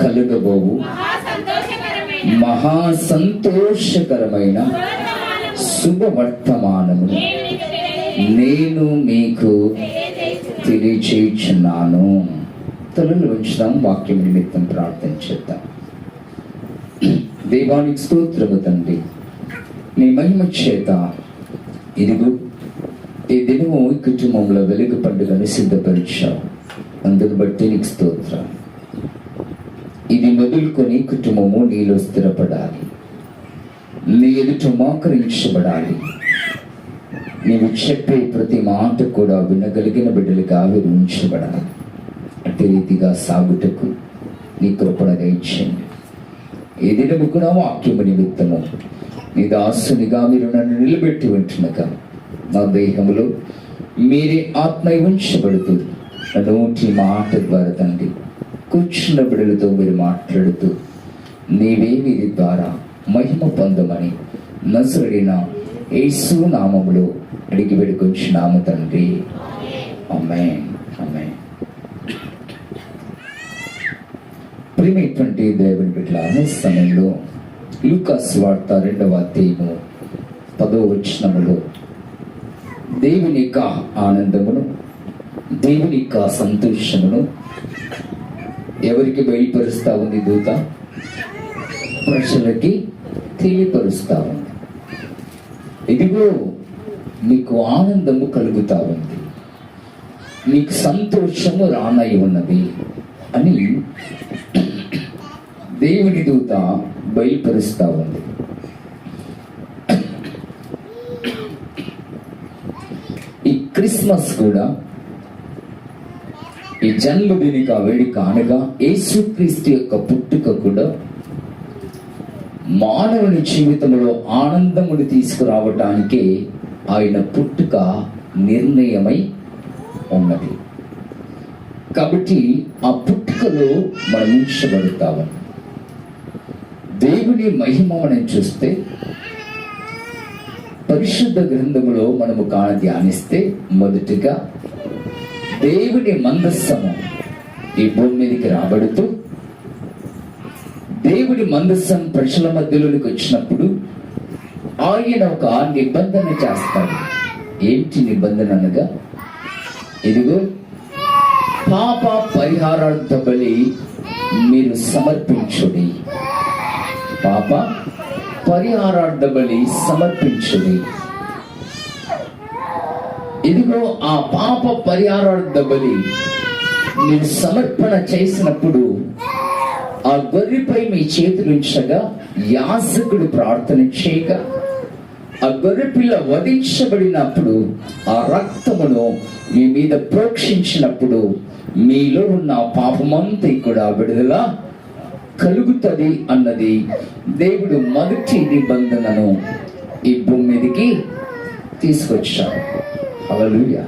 కలుగబోవు. మహా సంతోషకరమైన శుభవర్తమానము నేను మీకు తెలియజేస్తున్నాను. తెలియచేయుచున్నాను. తలలు ఉంచుదాం వాక్యం నిమిత్తం ప్రార్థన చేద్దాం. దేవానికి స్తోత్రము తండ్రి. నీ మహిమ చేత ఇదిగో ఈ దినము ఈ కుటుంబంలో వెలుగు పండుగను సిద్ధపరిచావు. అందుకు బట్టి నీకు స్తోత్రం. ఇది వదులుకొని కుటుంబము నీలో స్థిరపడాలి. నీ ఎదుట మోకరించబడాలి. నీవు చెప్పే ప్రతి మాట కూడా వినగలిగిన బిడ్డలుగా వివరించబడాలి అట్టి రీతిగా సాగుటకు నీ కృపణగా ఇచ్చింది ఈ దినము కూడా వాక్యము నిమిత్తము. నీ దాసునిగా మీరు నన్ను నిలబెట్టి ఉంటునగా నా దేహంలో మీరే ఆత్మ ఉంచబడుతుంది నోటి మాట ద్వారా తండ్రి. కూర్చున్న బిడలతో మీరు మాట్లాడుతూ నీవే వీరి ద్వారా మహిమ పొందమని నసుడిన యేసు నామములో అడిగి వేడుకొంచున్నాము తండ్రి. అమ్మే అమ్మే ప్రియమైనటువంటి దేవుని బిడ్డల అనే సమయంలో లూకాస్ వార్త రెండవ అధ్యాయము పదో వచనములో దేవుని యొక్క ఆనందమును దేవుని యొక్క సంతోషమును ఎవరికి బయలుపరుస్తా ఉంది దూత? ప్రజలకి తెలియపరుస్తా ఉంది. ఇదిగో మీకు ఆనందము కలుగుతా ఉంది. మీకు సంతోషము రానై ఉన్నది అని దేవుని దూత బయలుపరుస్తా ఉంది. ఈ క్రిస్మస్ కూడా ఈ జన్మదినిక వేడుక అనగా యేసుక్రీస్తు యొక్క పుట్టుక కూడా మానవుని జీవితంలో ఆనందముని తీసుకురావటానికే ఆయన పుట్టుక నిర్ణయమై ఉన్నది. కాబట్టి ఆ పుట్టుకలో మనం ఉంచబడతాము. దేవుని మహిమ మనం చూస్తే పరిశుద్ధ గ్రంథములో మనము కాణ ధ్యానిస్తే మొదటిగా దేవుని మందస్సము ఈ భూమి మీదకి రాబడుతూ దేవుడి మందస్సం ప్రజల మధ్యలోనికి వచ్చినప్పుడు ఆయన ఒక నిబంధన చేస్తాడు. ఏంటి నిబంధన అనగా? ఇదిగో పాప పరిహారార్థ బలి మీరు సమర్పించుడి. పాప పరిహారార్థ బలి సమర్పించుడి. ఇదిగో ఆ పాప పరిహారార్థ బలి మీరు సమర్పణ చేసినప్పుడు ఆ గొర్రెపై మీ చేతులు ఉంచగా ప్రార్థన చేయగా ఆ గొర్రె పిల్ల వధించబడినప్పుడు ఆ రక్తమును మీ మీద ప్రోక్షించినప్పుడు మీలో ఉన్న పాపమంతా కూడా విడుదల కలుగుతుంది అన్నది దేవుడు మొదటి నిబంధనను ఈ భూమి మీదకి తీసుకొచ్చాడు. హల్లెలూయా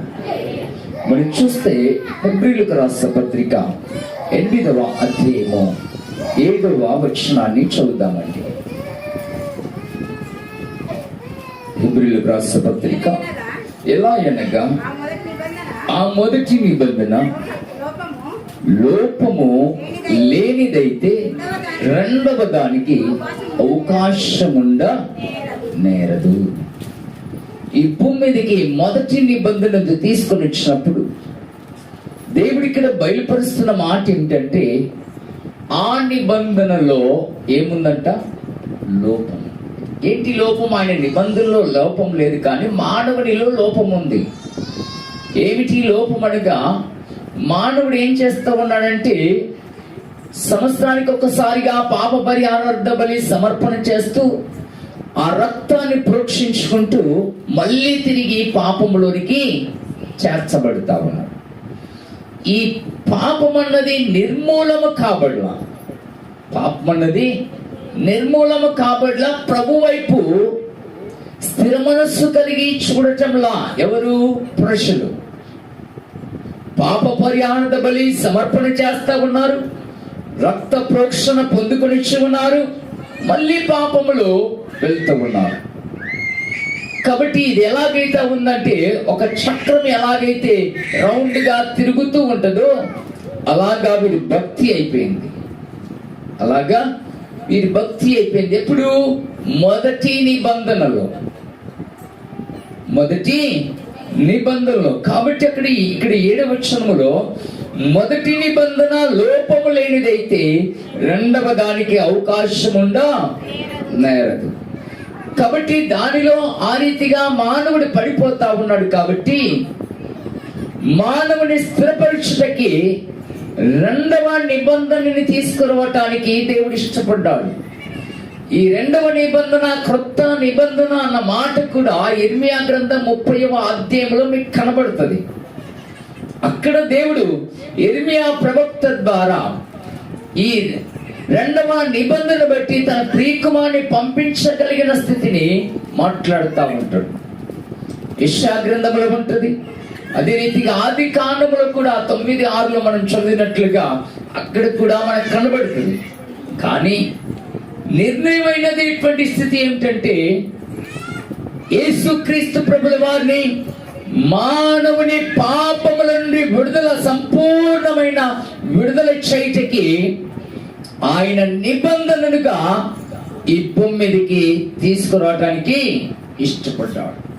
మనం చూస్తే హెబ్రిలకు రాసిన పత్రిక ఎనిమిదవ అధ్యాయము ఏడవ వచనాన్ని చదువుదామండి. హెబ్రిలకు రాసిన పత్రిక ఎలా అనగా ఆ మొదటి నిబంధన లోపము లేనిదైతే రెండవ దానికి అవకాశముండ నేరదు. ఈ భూమి మీదకి మొదటి నిబంధన తీసుకొని వచ్చినప్పుడు దేవుడి ఇక్కడ బయలుపరుస్తున్న మాట ఏంటంటే ఆ నిబంధనలో ఏముందంట? లోపం. ఏంటి లోపం? ఆయన నిబంధనలో లోపం లేదు కానీ మానవునిలో లోపం ఉంది. ఏమిటి లోపం అనగా మానవుడు ఏం చేస్తూ ఉన్నాడంటే సంవత్సరానికి ఒకసారిగా పాప పరిహారార్థ బలి సమర్పణ చేస్తూ ఆ రక్తాన్ని ప్రోక్షించుకుంటూ మళ్ళీ తిరిగి పాపములోనికి చేర్చబడతా ఉన్నాడు ఈ పాపం అన్నది నిర్మూలము కాబడ్ల. పాపం అన్నది నిర్మూలము కాబడ్ల ప్రభు వైపు స్థిర మనస్సు కలిగి చూడటంలా ఎవరు? పురుషులు. పాప పరిహార బలి సమర్పణ చేస్తా ఉన్నారు. రక్త ప్రోక్షణ పొందుకొని ఉన్నారు. మళ్ళీ పాపములో వెళ్తూ ఉన్నారు. కాబట్టి ఇది ఎలాగైతే ఉందంటే ఒక చక్రం ఎలాగైతే రౌండ్గా తిరుగుతూ ఉంటుందో అలాగా వీడి భక్తి అయిపోయింది. అలాగా వీరి భక్తి అయిపోయింది. ఎప్పుడు? మొదటి నిబంధనలో. మొదటి నిబంధనలో. కాబట్టి అక్కడ ఇక్కడ ఏడవచనములో మొదటి నిబంధన లోపము లేనిదైతే రెండవ దానికి అవకాశం ఉందా నేరదు కాబట్టి దానిలో ఆ రీతిగా మానవుడు పడిపోతా ఉన్నాడు కాబట్టి మానవుని స్థిరపరీక్షకి రెండవ నిబంధనని తీసుకురావటానికి దేవుడు ఇష్టపడ్డాడు. ఈ రెండవ నిబంధన క్రొత్త నిబంధన అన్న మాట కూడా ఇర్మియా గ్రంథం ముప్పైవ అధ్యాయంలో మీకు కనబడుతుంది. అక్కడ దేవుడు ఇర్మియా ప్రవక్త ద్వారా ఈ రెండవ నిబంధన బట్టి తన ప్రియకుమార్ని పంపించగలిగిన స్థితిని మాట్లాడుతూ ఉంటాడు. ఇషా గ్రంథంలో ఉంటుంది. అదే రీతిగా ఆది కాండములో కూడా తొమ్మిది ఆరులో మనం చదివినట్లుగా అక్కడ కూడా మనకు కనబడుతుంది. కానీ నిర్ణయమైనది ఇటువంటి స్థితి ఏమిటంటే యేసుక్రీస్తు ప్రభుల వారిని మానవుని పాపముల నుండి విడుదల సంపూర్ణమైన విడుదల చేయటకి ఆయన నిబంధనలుగా ఈ భూమి మీదకి తీసుకురావడానికి ఇష్టపడ్డాడు.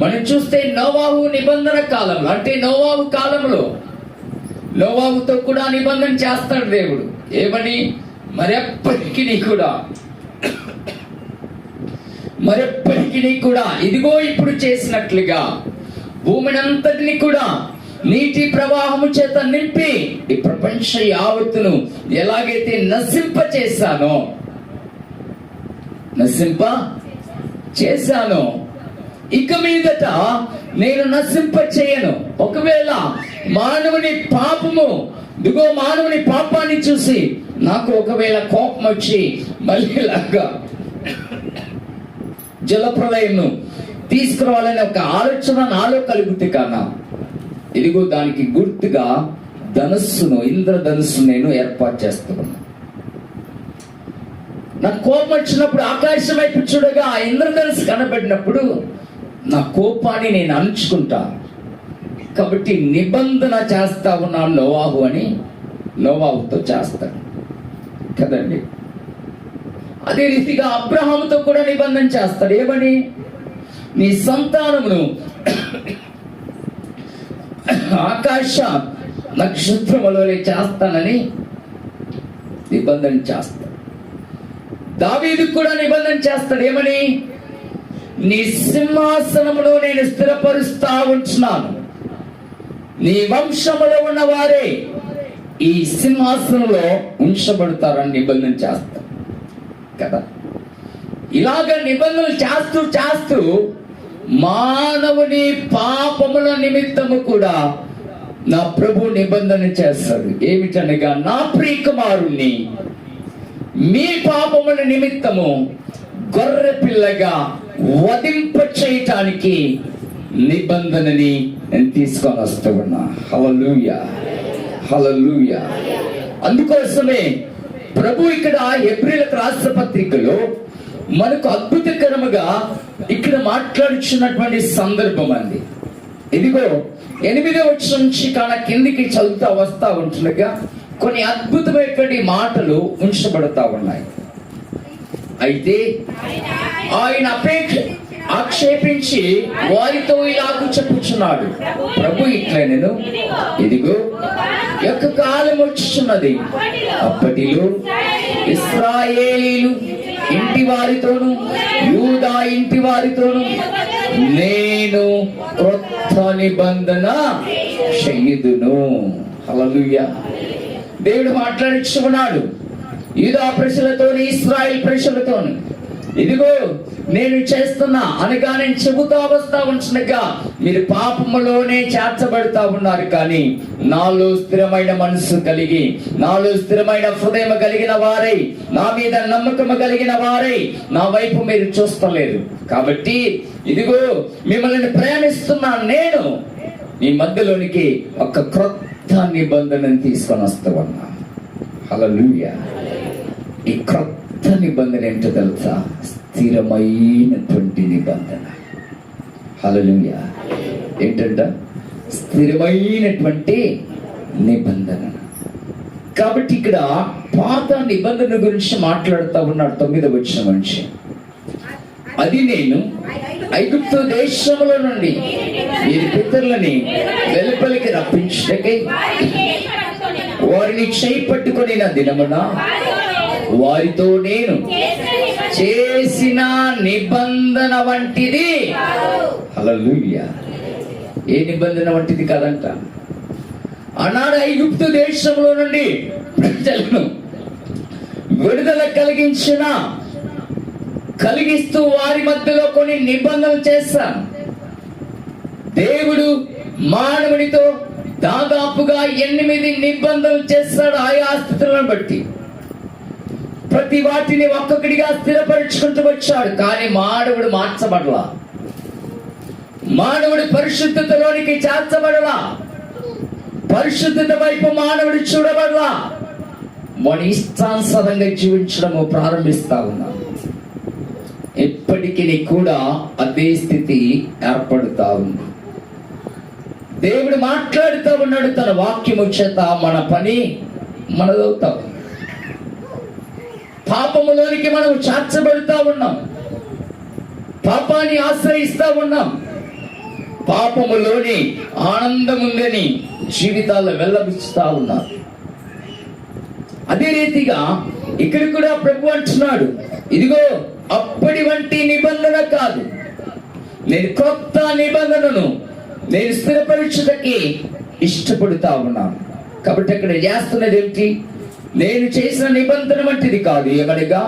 మనం చూస్తే నోవాహు నిబంధన కాలంలో అంటే నోవాహు కాలంలో నోవాహుతో కూడా నిబంధన చేస్తాడు దేవుడు. ఏమని? మరెప్పటికీ కూడా. మరెప్పటికీ కూడా. ఇదిగో ఇప్పుడు చేసినట్లుగా భూమిని అంతటిని కూడా నీటి ప్రవాహము చేత నింపి ఈ ప్రపంచ యావత్తును ఎలాగైతే నశింప చేశానో నశింప చేశాను ఇక మీదట నేను నశింప చేయను ఒకవేళ మానవుని పాపము దిగో మానవుని పాపాన్ని చూసి నాకు ఒకవేళ కోపం వచ్చి మళ్ళీ లాగా జలప్రలయంను తీసుకురావాలనే ఒక ఆలోచన నాలో కలుగుతే కానా? ఇదిగో దానికి గుర్తుగా ధనుస్సును ఇంద్రధనుస్సు నేను ఏర్పాటు చేస్తున్నాను. నా కోపం వచ్చినప్పుడు ఆకాశం వైపు చూడగా ఆ ఇంద్రధనుసు కనబడినప్పుడు నా కోపాన్ని నేను అణుచుకుంటా. కాబట్టి నిబంధన చేస్తా ఉన్నాను నోవాహు అని నోవాహుతో చేస్తాడు కదండి? అదే రీతిగా అబ్రహాముతో కూడా నిబంధన చేస్తాడు. ఏమని? నీ సంతానమును ఆకాశ నక్షత్రములోనే చేస్తానని నిబంధన చేస్తాడు. దావీదు కూడా నిబంధన చేస్తాడు. ఏమని? నీ సింహాసనములో నేను స్థిరపరుస్తా ఉంటున్నాను. నీ వంశములో ఉన్న వారే ఈ సింహాసనంలో ఉంచబడతారని నిబంధన చేస్తాడు. కదా? ఇలాగ నిబంధనలు చేస్తూ చేస్తూ మానవుని పాపముల నిమిత్తము కూడా నా ప్రభు నిబంధన చేస్తాడు. ఏమిటనగా నా ప్రియకుమారుణ్ణి మీ పాపముల నిమిత్తము గొర్రె పిల్లగా వధింప చేయటానికి నిబంధనని నేను తీసుకొని వస్తూ ఉన్నా. హలలుయ హలలుయ అందుకోసమే ప్రభు ఇక్కడ ఏప్రిల్ రాష్ట్ర పత్రికలో మనకు అద్భుతకరముగా ఇక్కడ మాట్లాడుచున్నటువంటి సందర్భం అండి ఇదిగో ఎనిమిదో వచ్చి నుంచి కాన కిందికి చదువుతా వస్తా ఉంటుండగా కొన్ని అద్భుతమైనటువంటి మాటలు ఉంచబడతా ఉన్నాయి. అయితే ఆయన అపేక్ష ఆక్షేపించి వారితో ఇలాగూ చెప్పుచున్నాడు. ప్రభు ఇట్లా నేను. ఇదిగో యొక్క కాలం వచ్చుచున్నది. అప్పటిలో ఇస్రాయేలీలు ఇంటి వారితోను యూదా ఇంటి వారితోనూ నేను క్రొత్త నిబంధన చెయ్యదును హల్లెలూయా. దేవుడు మాట్లాడించుకున్నాడు. యూదా ప్రజలతోని ఇస్రాయిల్ ప్రజలతోను. ఇదిగో నేను చేస్తున్నా అనగా నేను చెబుతా వస్తా ఉంటున్నగా మీరు పాపములోనే చేర్చబడుతా ఉన్నారు కానీ నాలో స్థిరమైన మనసు కలిగి నాలో స్థిరమైన హృదయం కలిగిన వారై నా మీద నమ్మకము కలిగిన వారై నా వైపు మీరు చూస్తలేదు కాబట్టి ఇదిగో మిమ్మల్ని ప్రేమిస్తున్నా నేను మీ మధ్యలోనికి ఒక క్రొత్త నిబంధనను తీసుకొని వస్తూ ఉన్నా హల్లెలూయా. ఈ క్రొత్త నిబంధన ఏంటో తెలుసా? స్థిరమైనటువంటి నిబంధన. హలోయ ఏంటంట? స్థిరమైనటువంటి నిబంధన. కాబట్టి ఇక్కడ పాత నిబంధన గురించి మాట్లాడుతూ ఉన్నాడు తొమ్మిదవ వచ్చిన మనిషి. అది నేను ఐగుప్తు దేశంలో నుండి వీరి పితరులని వెలుపలికి రప్పించకై వారిని చేయి పట్టుకొని నా దినమున వారితో నేను చేసిన నిబంధన వంటిది ఏ నిబంధన వంటిది కాదంట. ఆనాడు ఐగుప్తు దేశంలో నుండి ప్రజలను విడుదల కలిగించిన కలిగిస్తూ వారి మధ్యలో కొన్ని నిబంధనలు చేస్తాను దేవుడు మానవునితో దాదాపుగా ఎనిమిది నిబంధనలు చేస్తాడు ఆయా స్థితులను బట్టి. ప్రతి వాటిని ఒక్కొక్కడిగా స్థిరపరుచుకుంటూ వచ్చాడు. కానీ మానవుడు మార్చబడలా. మానవుడు పరిశుద్ధతలోనికి చేర్చబడలా. పరిశుద్ధత వైపు మానవుడు చూడబడలా. మన ఇష్టానుసారంగా జీవించడము ప్రారంభిస్తా ఉన్నాం. ఎప్పటికీ కూడా అదే స్థితి ఏర్పడుతా ఉంది. దేవుడు మాట్లాడుతూ ఉన్నాడు తన వాక్యము చేత మన పని మనదవుతా. ఉంది పాపములోనికి మనం చాచబడుతా ఉన్నాం. పాపాన్ని ఆశ్రయిస్తా ఉన్నాం. పాపములోని ఆనందం ఉందని జీవితాల్లో వెళ్ళబిస్తా ఉన్నారు అదే రీతిగా ఇక్కడ కూడా ప్రభు అంటున్నాడు ఇదిగో అప్పటి వంటి నిబంధన కాదు. నేను కొత్త నిబంధనను నేను స్థిరపరచుటకి ఇష్టపడుతా ఉన్నాను. కాబట్టి అక్కడ చేస్తున్నది ఏమిటి? నేను చేసిన నిబంధన వంటిది కాదు ఏమనగా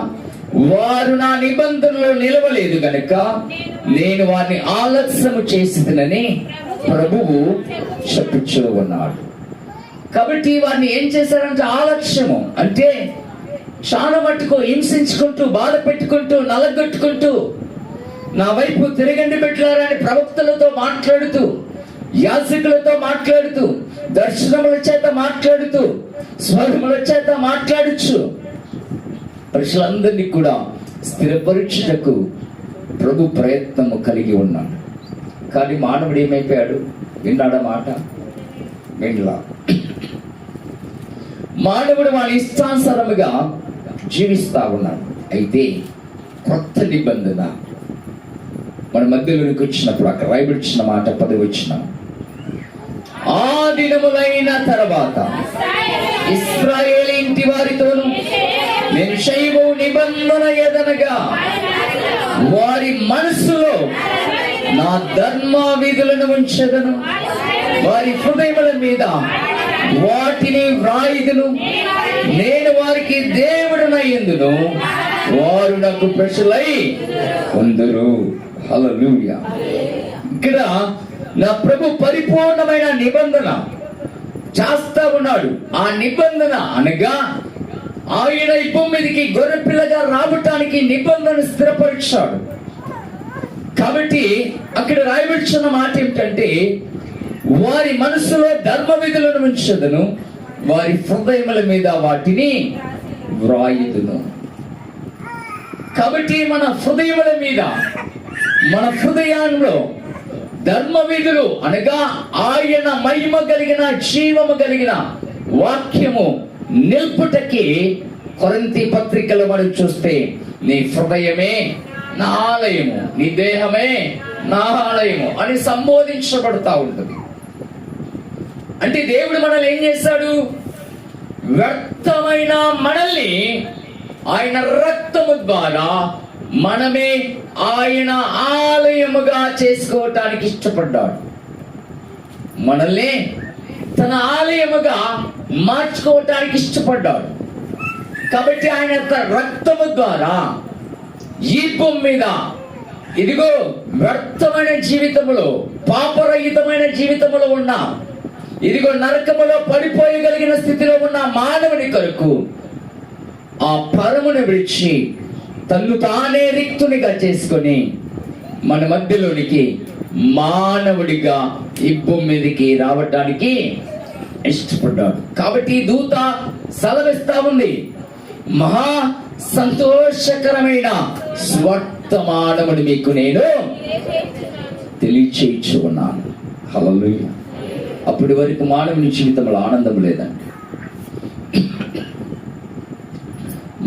వారు నా నిబంధనలో నిలవలేదు గనుక నేను వారిని ఆలస్యము చేసినని ప్రభువు చెప్పుచూ ఉన్నాడు. కాబట్టి వారిని ఏం చేశారంటే ఆలక్ష్యము అంటే చాలా మట్టుకు హింసించుకుంటూ బాధ పెట్టుకుంటూ నలగొట్టుకుంటూ నా వైపు తిరగండి పెట్టారని ప్రవక్తలతో మాట్లాడుతూ యాజకులతో మాట్లాడుతూ దర్శనముల చేత మాట్లాడుతూ స్వరముల చేత మాట్లాడచ్చు ప్రజలందరినీ కూడా స్థిరపరీక్షకు ప్రభు ప్రయత్నము కలిగి ఉన్నాడు. కానీ మానవుడు ఏమైపోయాడు? విన్నాడా మాట? వినలా. మానవుడు వాళ్ళ ఇష్టానుసారముగా జీవిస్తా ఉన్నాడు. అయితే కొత్త నిబంధన. మన మధ్యలోనికి వచ్చినప్పుడు అక్కడ రాయబడిచిన మాట పదవి వచ్చినాం ఆ దినములైన తర్వాత ఇస్రాయేల్ ఇంటి వారితోను నేను నిబంధన ఎదనగా వారి మనసులో నా ధర్మ విధులను ఉంచదను. వారి హృదయముల మీద వాటిని వ్రాయిదును. నేను వారికి దేవుడునయ్యందును వారు నాకు ప్రజలై కొందరు హలో ఇక్కడ నా ప్రభు పరిపూర్ణమైన నిబంధన చేస్తా ఉన్నాడు. ఆ నిబంధన అనగా ఆయన ఈ భూమిదికి గొర్రెపిల్లగా గొర్రె పిల్లగా రావటానికి నిబంధన స్థిరపరిచాడు. కాబట్టి అక్కడ రాయబడుచున్న మాట ఏమిటంటే వారి మనసులో ధర్మ విధులను ఉంచదును వారి హృదయముల మీద వాటిని వ్రాయుదును. కాబట్టి మన హృదయముల మీద మన హృదయంలో ధర్మవిధులు అనగా ఆయన మహిమ కలిగిన జీవము కలిగిన వాక్యము నిల్పుటకి కొరంతి పత్రికలు మనం చూస్తే నీ హృదయమే నా ఆలయము నీ దేహమే నా ఆలయము అని సంబోధించబడతా ఉంటుంది. అంటే దేవుడు మనల్ని ఏం చేశాడు వ్యర్థమైన మనల్ని ఆయన రక్తము ద్వారా మనమే ఆయన ఆలయముగా చేసుకోవటానికి ఇష్టపడ్డాడు. మనల్ని తన ఆలయముగా మార్చుకోవటానికి ఇష్టపడ్డాడు. కాబట్టి ఆయన తన రక్తము ద్వారా ఈ భూమి మీద ఇదిగో వ్యర్థమైన జీవితములో పాపరహితమైన జీవితములో ఉన్న ఇదిగో నరకములో పడిపోయగలిగిన స్థితిలో ఉన్న మానవుని కొరకు ఆ పరమును విడిచి తల్లు తానే రిక్తునిగా చేసుకొని మన మధ్యలోనికి మానవుడిగా ఈ భూమి మీదకి రావటానికి ఇష్టపడ్డాడు. కాబట్టి దూత సెలవిస్తా ఉంది. మహా సంతోషకరమైన స్వర్తమానముని మీకు నేను తెలియచేయచ్చు ఉన్నాను హల్లెలూయా. అప్పటి వరకు మానవుని జీవితంలో ఆనందం లేదండి.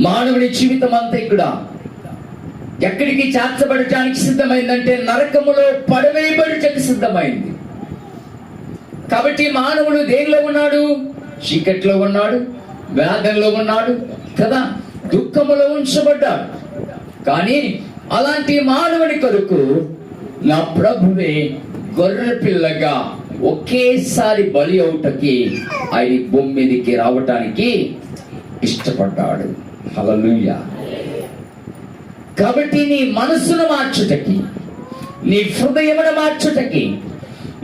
మానవుని జీవితం అంతా ఇక్కడ ఎక్కడికి చేర్చబడటానికి సిద్ధమైందంటే నరకములో పడవేయబడుటకు సిద్ధమైంది. కాబట్టి మానవుడు దేనిలో ఉన్నాడు? చీకట్లో ఉన్నాడు వేదంలో ఉన్నాడు కదా? దుఃఖములో ఉంచబడ్డాడు. కానీ అలాంటి మానవుని కొరకు నా ప్రభువే గొర్రె పిల్లగా ఒకేసారి బలి అవుటకి ఆయన భూమి మీదకి రావటానికి ఇష్టపడ్డాడు. హలలుయ్యా కాబట్టి నీ మనస్సును మార్చుటకి నీ హృదయమును మార్చుటకి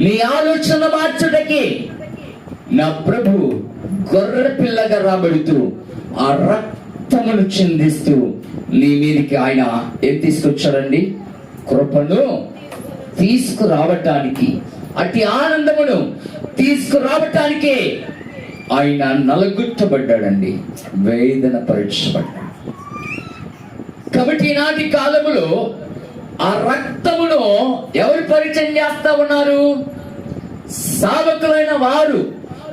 నీ ఆలోచన మార్చుటకి నా ప్రభు గొర్రె పిల్లగా రాబడుతూ ఆ రక్తమును చిందిస్తూ నీ మీదకి ఆయన ఏం తీసుకొచ్చాడండి కృపను తీసుకురావటానికి అతి ఆనందమును తీసుకురావటానికే ఆయన నలగుట్టబడ్డాడండి. వేదన పరీక్షపడ్డాడు. కాబట్టి ఈనాటి కాలములో ఆ రక్తమును ఎవరు పరిచయం చేస్తా ఉన్నారు? సాధకులైన వారు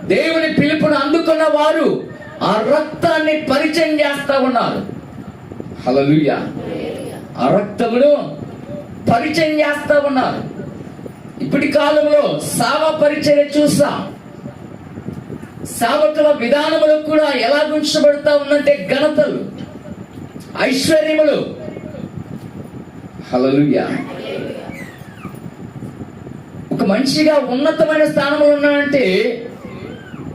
దేవుని పిలుపును అందుకున్న వారు ఆ రక్తాన్ని పరిచయం చేస్తా ఉన్నారు. హలలుయ ఆ రక్తమును పరిచయం చేస్తా ఉన్నారు. ఇప్పటి కాలంలో సావ పరిచయం చూస్తాం సావకుల విధానములకు కూడా ఎలా గుంచబడతా ఉందంటే ఘనతలు. ఐశ్వర్యములు. హలలుయా ఒక మనిషిగా ఉన్నతమైన స్థానంలో ఉన్నాడంటే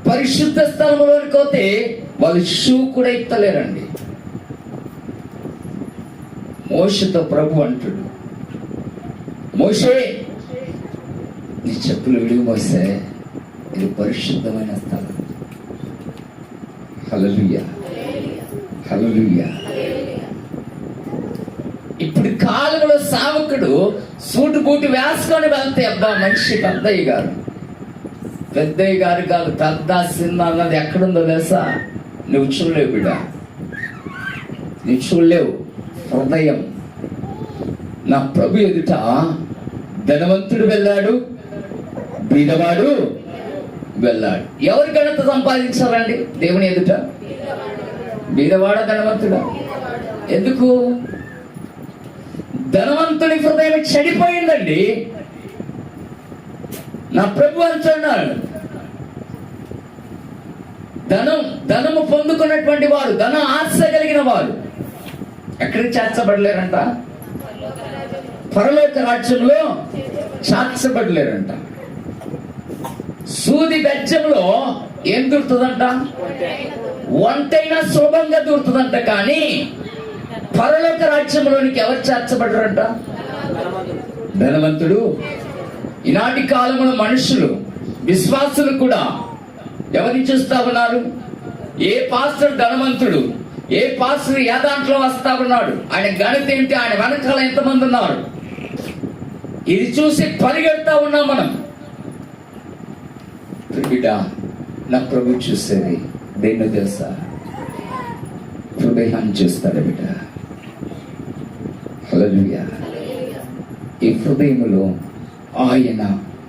పరిశుద్ధ స్థలంలోకి పోతే వాళ్ళు షూ కూడా ఎత్తలేరండి మోషతో ప్రభు అంటుడు. మోషే నీ చెప్పులు విడిగి మోసే ఇది పరిశుద్ధమైన స్థలం. హలలుయ్యా హలలుయ్యా ఇప్పుడు కాలంలో సావకుడు సూటు బూటు వేసుకొని వెళ్తే అబ్బా మనిషి పెద్దయ్య గారు. పెద్దయ్య గారు కాదు పెద్ద సిన్న అన్నది ఎక్కడుందో తెలుసా? నువ్వు చూడలేవు బిడ్డ. నువ్వు చూడలేవు. హృదయం. నా ప్రభు ఎదుట ధనవంతుడు వెళ్ళాడు బీదవాడు వెళ్ళాడు. ఎవరి ఘనత సంపాదించాలండి దేవుని ఎదుట? బీదవాడ ధనవంతుడా? ఎందుకు? ధనవంతుని హృదయం చెడిపోయిందండి. నా ప్రభు అంటున్నాడు ధనం ధనము పొందుకున్నటువంటి వారు ధన ఆశ కలిగిన వారు. ఎక్కడ చేర్చబడలేరంట? పరలోక రాజ్యంలో చేర్చబడలేరంట. సూది బెచ్చంలో ఏం దూరుతుందంట వంటైనా సులభంగా దూరుతుందంట కానీ పరలోక రాజ్యంలోనికి ఎవరు చేర్చబడరంట ధనవంతుడు. ఈనాటి కాలంలో మనుషులు విశ్వాసులు కూడా ఎవరిని చూస్తా ఉన్నారు? ఏ పాస్టర్ ధనవంతుడు ఏ పాస్టర్ ఏ దాంట్లో వస్తా ఉన్నాడు? ఆయన గణిత ఏంటి? ఆయన వెనకాల ఎంతమంది ఉన్నారు? ఇది చూసి పరిగెడతా ఉన్నాం మనం. బిడ్డ నా ప్రభు చూసేది దేన్నో తెలుసా? హృదయాన్ని చూస్తాడు బిడ్డ. హలలుయ ఈ హృదయంలో ఆయన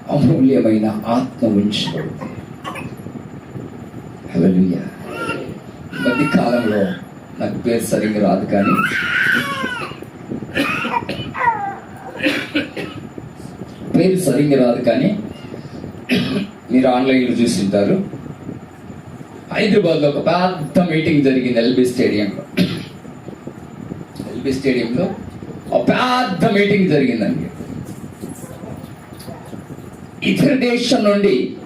అమూల్యమైన ఆత్మ ఉంచబడింది హలలుయ మధ్య కాలంలో నాకు పేరు సరిగ్గా రాదు కానీ పేరు సరిగ్గా రాదు కానీ మీరు ఆన్లైన్లో చూసింటారు హైదరాబాద్లో ఒక పెద్ద మీటింగ్ జరిగింది ఎల్బీ స్టేడియంలో. ఎల్బీ స్టేడియంలో పెద్ద మీటింగ్ జరిగిందండి. ఇతర దేశం నుండి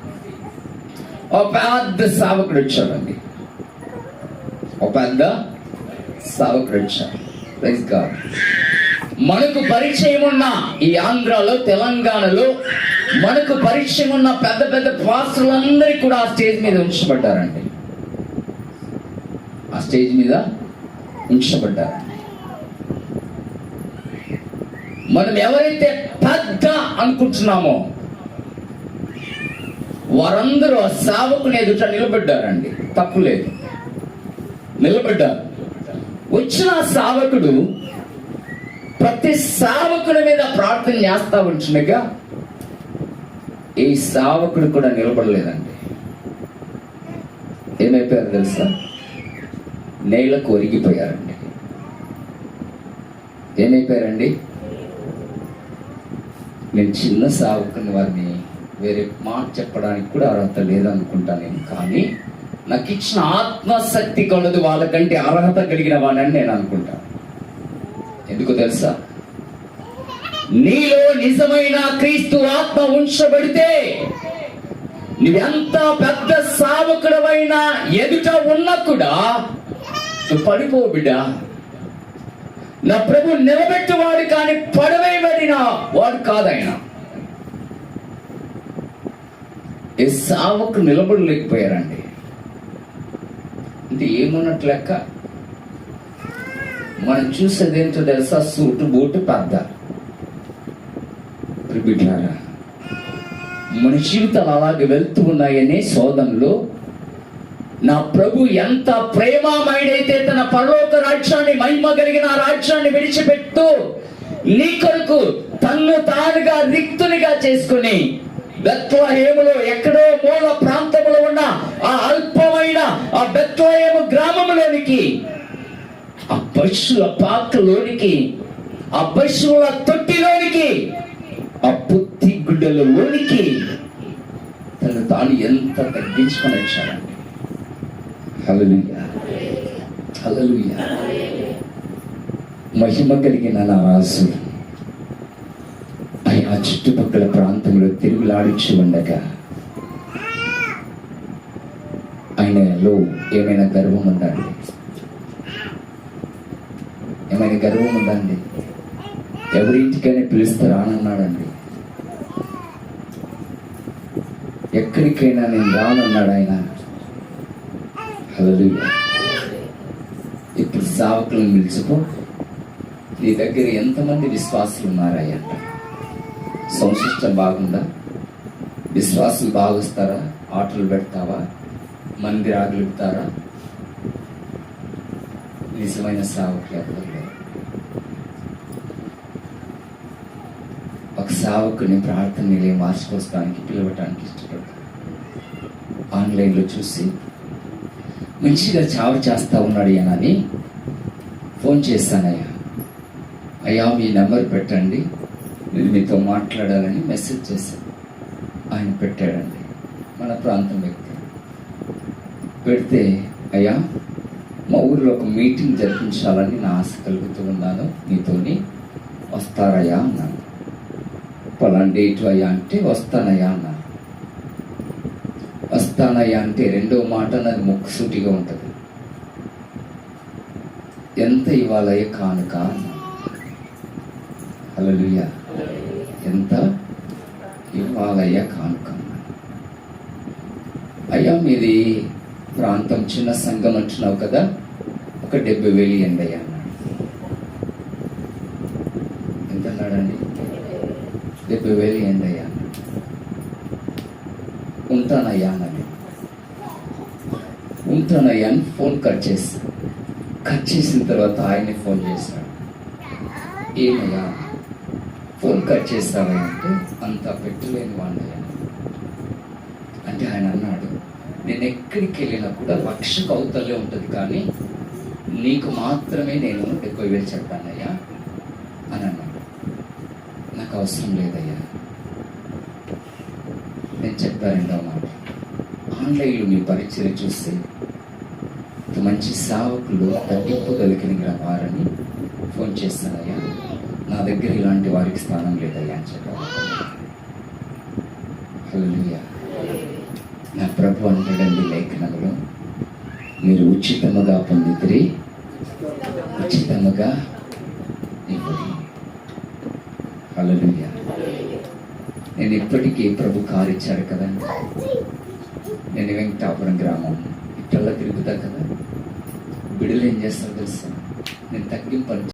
ఒక పెద్ద సావకుడు వచ్చాడండి. ఒక పెద్ద సావకుడు వచ్చాడు. మనకు పరిచయం ఉన్న ఈ ఆంధ్రాలో తెలంగాణలో మనకు పరిచయం ఉన్న పెద్ద పెద్ద పాస్టర్లందరికీ కూడా ఆ స్టేజ్ మీద ఉంచబడ్డారండి. ఆ స్టేజ్ మీద ఉంచబడ్డారు. మనం ఎవరైతే పెద్ద అనుకుంటున్నామో వారందరూ ఆ సేవకుని ఎదుట నిలబడ్డారండి. తప్పులేదు నిలబడ్డారు. వచ్చిన సేవకుడు ప్రతి సేవకుడి మీద ప్రార్థన చేస్తా ఉంటుండగా ఈ సేవకుడు కూడా నిలబడలేదండి. ఏమైపోయారు తెలుసా? నేలకు ఒరిగిపోయారండి. ఏమైపోయారండి? నేను చిన్న సావుకుని వారిని వేరే మాట చెప్పడానికి కూడా అర్హత లేదనుకుంటా నేను. కానీ నాకు ఇచ్చిన ఆత్మశక్తి కలదు వాళ్ళకంటే అర్హత కలిగిన వాడని నేను అనుకుంటా. ఎందుకు తెలుసా? నీలో నిజమైన క్రీస్తు ఆత్మ ఉంచబడితే నువ్వెంత పెద్ద సావకుడమైన ఎదుట ఉన్నా కూడా నువ్వు పడిపో బిడ్డా. నా ప్రభు నిలబెట్టువాడు కానీ పడవేయబడిన వాడు కాదాయన ఈ సావకు నిలబడలేకపోయారండి. అంటే ఏమన్నట్లు లెక్క? మనం చూసేది ఏంటో తెలుసా? సూటు బూటు పెద్ద. బిడ్డారా మన జీవితాలు అలాగే వెళ్తూ ఉన్నాయనే శోధనలో నా ప్రభు ఎంత ప్రేమమైడైతే తన పరలోక రాజ్యాన్ని మహిమ కలిగిన రాజ్యాన్ని విడిచిపెడుతూ నీ కొరకు తన్ను తానుగా రిక్తునిగా చేసుకుని బెత్వహేములో ఎక్కడో మూల ప్రాంతంలో ఉన్న ఆ అల్పమైన ఆ బెత్వహేము గ్రామంలోనికి ఆ పశువుల పాకలోనికి ఆ పశువుల తొట్టిలోనికి ఆ పుత్తి గుడ్డలలోనికి తను తాను ఎంత తగ్గించుకొని వచ్చాడండి హల్లెలూయా మహిమ కలిగిన నా రాజు ఆ చుట్టుపక్కల ప్రాంతంలో తిరుగులాడించి ఉండగా ఆయనలో ఏమైనా గర్వం ఉందండి? ఏమైనా గర్వం ఉందండి? ఎవరింటికైనా పిలిస్తే రానన్నాడండి ఎక్కడికైనా నేను రానన్నాడు ఆయన. హల్లెలూయా ఇప్పుడు సావకులను పిలుచుకో. నీ దగ్గర ఎంతమంది విశ్వాసులు ఉన్నారయ్యంట సంశిష్టం బాగుందా? విశ్వాసులు బాగొస్తారా? ఆటలు పెడతావా? మందిర పెడతారా నిజమైన సావకులు ఎవరు లేరు? ఒక సావకుని ప్రార్థన నిలయం మార్చుకోవడానికి పిలవటానికి ఇష్టపడతాను ఆన్లైన్లో చూసి మంచిగా చావు చేస్తూ ఉన్నాడు అని ఫోన్ చేశానయ్యా. అయ్యా మీ నెంబర్ పెట్టండి. నేను మీతో మాట్లాడాలని మెసేజ్ చేశాను. ఆయన పెట్టాడండి. మన ప్రాంతం వ్యక్తి. పెడితే అయ్యా మా ఊరిలో ఒక మీటింగ్ జరిపించాలని నా ఆశ కలుగుతూ ఉన్నాను. మీతోని వస్తారయ్యా అన్నాను. పలానా డేట్ అయ్యా అంటే వస్తానయ్యా అన్నాను. వస్తానయ్యా అంటే రెండో మాట నాది ముక్కుసూటిగా ఉంటుంది. ఎంత ఇవ్వాలయ్య కానుక హల్లెలూయ. ఎంత ఇవ్వాలయ్య కానుక అయ్యా మీది ప్రాంతం చిన్న సంఘం అంటున్నావు కదా ఒక డెబ్బై వేలు ఇవ్వండి అయ్యా ఎంత అన్నాడండి? డెబ్బై వేలు ఇవ్వండి అయ్యా ఉంటానయ్యా అన్నది ఉంటానయ్యా అయ్యాను ఫోన్ కట్ చేసి కట్ చేసిన తర్వాత ఆయన్ని ఫోన్ చేశాడు. ఏమయ్యా? ఫోన్ కట్ చేస్తావా అంటే అంత పెట్టలేని వాడిని అంటే ఆయన అన్నాడు నేను ఎక్కడికి వెళ్ళినా కూడా లక్షకు అవుతలే ఉంటుంది కానీ నీకు మాత్రమే నేను ఎక్కువ వేలు చెప్పానయ్యా అని అన్నాడు. నాకు అవసరం లేదయ్యా. నేను చెప్పాను రెండవ మాట. ఆన్లైన్లో మీ పరిచయం చూస్తే మంచి సావకులు తగ్గింపగలిగిన వారని ఫోన్ చేస్తానయ్యా నా దగ్గర ఇలాంటి వారికి స్థానం లేదయ్యా అని చెప్పాలి నా ప్రభు అంటాడండి లేఖనంలో మీరు ఉచితముగా పొందితిరి ఉచితముగా ఇవ్వడి నేను ఇప్పటికీ ప్రభు కారు ఇచ్చాడు కదండి నేను వెంకటాపురం గ్రామం ఇట్లా తిరుగుతా కదా. బిడ్డలు ఏం చేస్తారో తెలుసా? నేను తగ్గింపు